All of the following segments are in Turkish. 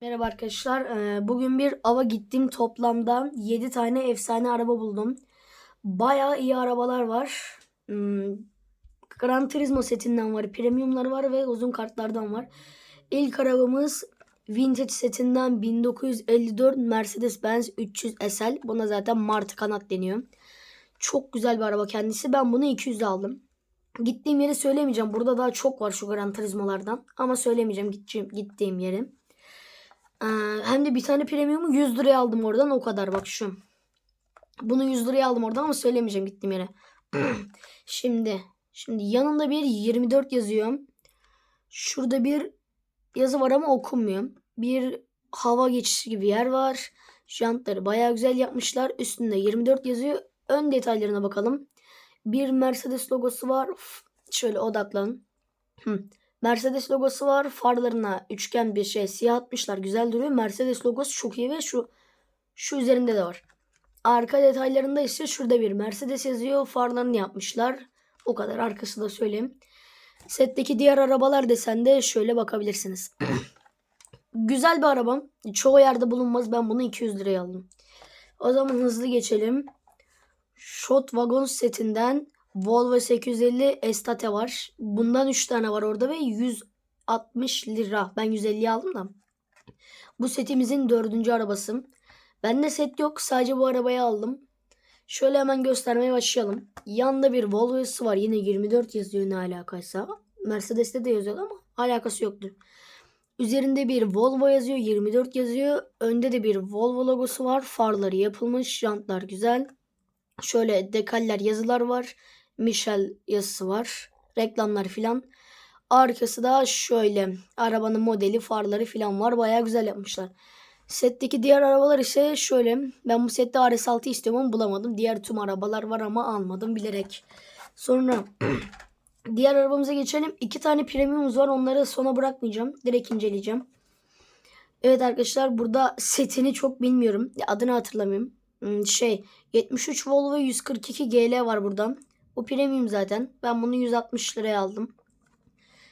Merhaba arkadaşlar. Ee, Bugün bir ava gittim. Toplamda 7 tane efsane araba buldum. Bayağı iyi arabalar var. Hmm, Gran Turismo setinden var. Premiumları var ve uzun kartlardan var. İlk arabamız Vintage setinden 1954 Mercedes-Benz 300 SL. Buna zaten Martı kanat deniyor. Çok güzel bir araba kendisi. Ben bunu 200'e aldım. Gittiğim yeri söylemeyeceğim. Burada daha çok var şu Gran Turismo'lardan. Ama söylemeyeceğim gideceğim, gittiğim yeri. Ee, hem de bir tane premiumu 100 liraya aldım oradan o kadar bak şu. Bunu 100 liraya aldım oradan ama söylemeyeceğim gittiğim yere. şimdi şimdi yanında bir 24 yazıyor. Şurada bir yazı var ama okunmuyor. Bir hava geçişi gibi yer var. Jantları bayağı güzel yapmışlar. Üstünde 24 yazıyor. Ön detaylarına bakalım. Bir Mercedes logosu var. Uf, Şöyle odaklanın. Mercedes logosu var. Farlarına üçgen bir şey siyah atmışlar. Güzel duruyor. Mercedes logosu çok iyi ve şu şu üzerinde de var. Arka detaylarında ise şurada bir Mercedes yazıyor. Farlarını yapmışlar. O kadar arkası da söyleyeyim. Setteki diğer arabalar desende şöyle bakabilirsiniz. Güzel bir arabam. Çoğu yerde bulunmaz. Ben bunu 200 liraya aldım. O zaman hızlı geçelim. Shot Wagon setinden Volvo 850 Estate var. Bundan 3 tane var orada ve 160 lira. Ben 150 aldım da. Bu setimizin dördüncü arabası. Bende set yok. Sadece bu arabayı aldım. Şöyle hemen göstermeye başlayalım. Yanında bir Volvo'su var. Yine 24 yazıyor ne alakaysa. Mercedes'te de yazıyor ama alakası yoktur. Üzerinde bir Volvo yazıyor. 24 yazıyor. Önde de bir Volvo logosu var. Farları yapılmış. Jantlar güzel. Şöyle dekaller yazılar var. Michel yazısı var. Reklamlar filan. Arkası da şöyle. Arabanın modeli, farları filan var. Baya güzel yapmışlar. Setteki diğer arabalar ise şöyle. Ben bu sette RS6 istiyorum ama bulamadım. Diğer tüm arabalar var ama almadım bilerek. Sonra diğer arabamıza geçelim. İki tane premiumumuz var. Onları sona bırakmayacağım. Direkt inceleyeceğim. Evet arkadaşlar burada setini çok bilmiyorum. Adını hatırlamıyorum. Hmm, Şey 73 Volvo 142 GL var buradan. Bu premium zaten. Ben bunu 160 liraya aldım.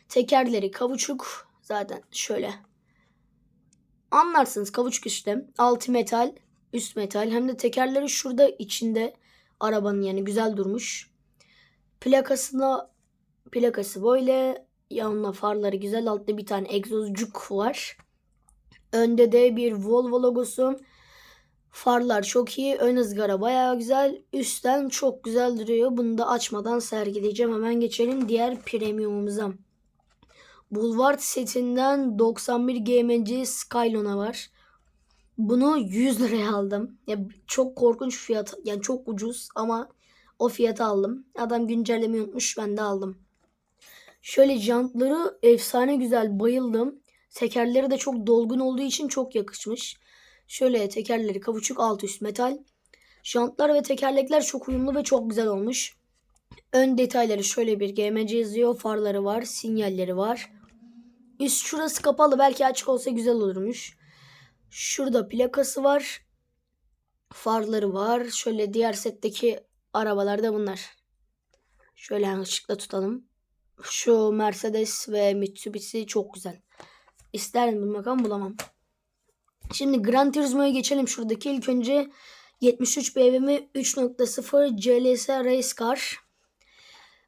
Tekerleri kavuçuk. Zaten şöyle. Anlarsınız kavuçuk işte. Altı metal, üst metal. Hem de tekerleri şurada içinde arabanın yani güzel durmuş. Plakasına plakası böyle. Yanına farları güzel. Altta bir tane egzozcuk var. Önde de bir Volvo logosu. Farlar çok iyi. Ön ızgara bayağı güzel. Üstten çok güzel duruyor. Bunu da açmadan sergileyeceğim. Hemen geçelim diğer premiumumuza. Boulevard setinden 91 GMC Skylon'a var. Bunu 100 liraya aldım. Ya çok korkunç fiyat. Yani çok ucuz ama o fiyata aldım. Adam güncellemeyi unutmuş. Ben de aldım. Şöyle jantları efsane güzel. Bayıldım. Tekerleri de çok dolgun olduğu için çok yakışmış. Şöyle tekerleri kavuçuk alt üst metal. Jantlar ve tekerlekler çok uyumlu ve çok güzel olmuş. Ön detayları şöyle bir GMC yazıyor. Farları var. Sinyalleri var. Üst şurası kapalı. Belki açık olsa güzel olurmuş. Şurada plakası var. Farları var. Şöyle diğer setteki arabalar da bunlar. Şöyle ışıkla tutalım. Şu Mercedes ve Mitsubishi çok güzel. İsterdim bulmak ama bulamam. Şimdi Gran Turismo'ya geçelim. Şuradaki ilk önce 73 BMW 3.0 CLS Race Car.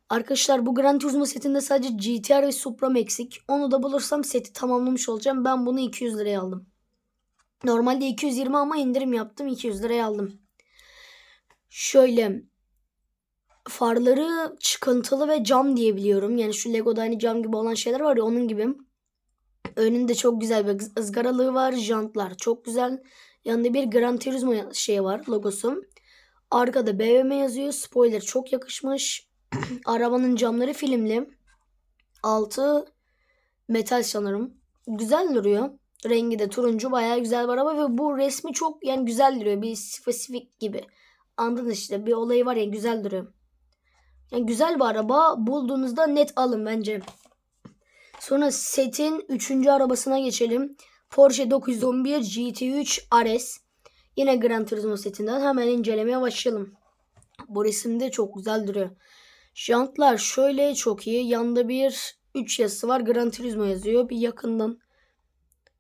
Arkadaşlar bu Gran Turismo setinde sadece GTR ve Supra'm eksik. Onu da bulursam seti tamamlamış olacağım. Ben bunu 200 liraya aldım. Normalde 220 ama indirim yaptım. 200 liraya aldım. Şöyle farları çıkıntılı ve cam diye biliyorum. Yani şu Lego'da hani cam gibi olan şeyler var ya onun gibi. Önünde çok güzel bir ızgaralığı var. Jantlar çok güzel. Yanında bir Gran Turismo şey var logosu. Arkada BMW yazıyor. Spoiler çok yakışmış. Arabanın camları filmli. Altı metal sanırım. Güzel duruyor. Rengi de turuncu bayağı güzel bir araba ve bu resmi çok yani güzel duruyor. Bir spesifik gibi. Anladın işte bir olayı var ya güzel duruyor. Yani güzel bir araba. Bulduğunuzda net alın bence. Sonra setin 3. arabasına geçelim. Porsche 911 GT3 RS. Yine Gran Turismo setinden hemen incelemeye başlayalım. Bu resimde çok güzel duruyor. Jantlar şöyle çok iyi. Yanında bir 3 yazısı var. Gran Turismo yazıyor. Bir yakından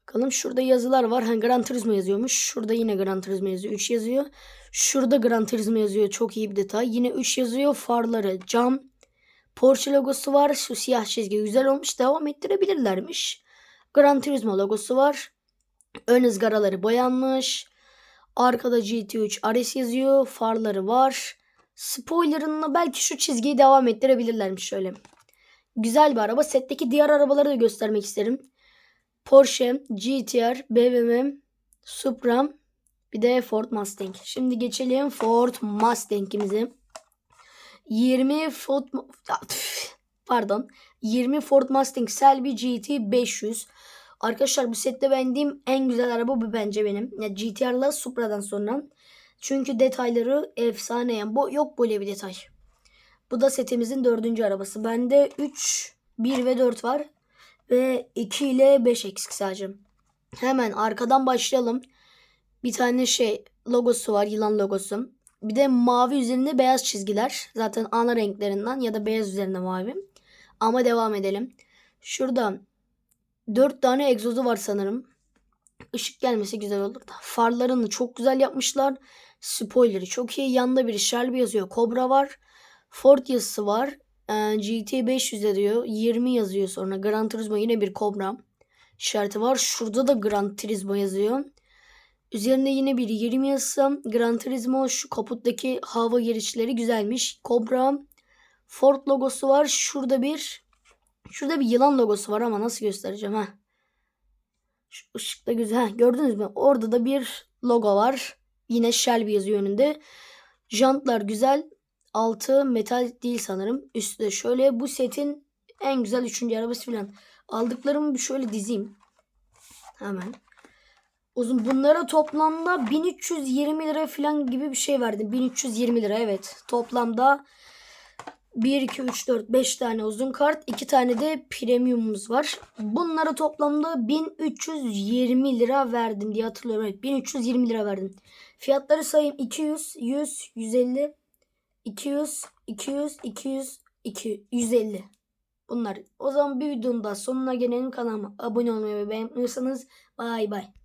Bakalım şurada yazılar var. Ha, Gran Turismo yazıyormuş. Şurada yine Gran Turismo yazıyor. 3 yazıyor. Şurada Gran Turismo yazıyor. Çok iyi bir detay. Yine 3 yazıyor. Farları cam. Porsche logosu var. Şu siyah çizgi güzel olmuş. Devam ettirebilirlermiş. Gran Turismo logosu var. Ön ızgaraları boyanmış. Arkada GT3 RS yazıyor. Farları var. Spoiler'ınla belki şu çizgiyi devam ettirebilirlermiş şöyle. Güzel bir araba. Setteki diğer arabaları da göstermek isterim. Porsche, GTR, BMW, Supra, bir de Ford Mustang. Şimdi geçelim Ford Mustang'imize. 20 Ford pardon 20 Ford Mustang Shelby GT 500. Arkadaşlar bu sette beğendiğim en güzel araba bu bence benim. Yani GTR'la Supra'dan sonra. Çünkü detayları efsane. Yani bu yok böyle bir detay. Bu da setimizin dördüncü arabası. Bende 3, 1 ve 4 var. Ve 2 ile 5 eksik sadece. Hemen arkadan başlayalım. Bir tane şey logosu var. Yılan logosu. Bir de mavi üzerinde beyaz çizgiler. Zaten ana renklerinden ya da beyaz üzerinde mavi. Ama devam edelim. Şurada 4 tane egzozu var sanırım. Işık gelmese güzel olur da. Farlarını çok güzel yapmışlar. Spoiler'ı çok iyi. Yanında bir Shelby yazıyor. Cobra var. Ford yazısı var. GT 500 diyor. 20 yazıyor sonra. Gran Turismo yine bir Cobra işareti var. Şurada da Gran Turismo yazıyor. Üzerinde yine bir 20 yazısı. Gran Turismo şu kaputtaki hava girişleri güzelmiş. Cobra Ford logosu var. Şurada bir şurada bir yılan logosu var ama nasıl göstereceğim ha? Şu ışıkta güzel. Gördünüz mü? Orada da bir logo var. Yine Shelby yazıyor önünde. Jantlar güzel. Altı metal değil sanırım. Üstü de şöyle. Bu setin en güzel üçüncü arabası falan. Aldıklarımı bir şöyle dizeyim. Hemen. Uzun bunlara toplamda 1320 lira falan gibi bir şey verdim. 1320 lira evet. Toplamda 1, 2, 3, 4, 5 tane uzun kart. 2 tane de premiumumuz var. Bunlara toplamda 1320 lira verdim diye hatırlıyorum. Evet 1320 lira verdim. Fiyatları sayayım. 200, 100, 150, 200, 200, 200, 200, 150. Bunlar. O zaman bir videonun da sonuna gelelim kanalıma abone olmayı ve beğenmiyorsanız bay bay.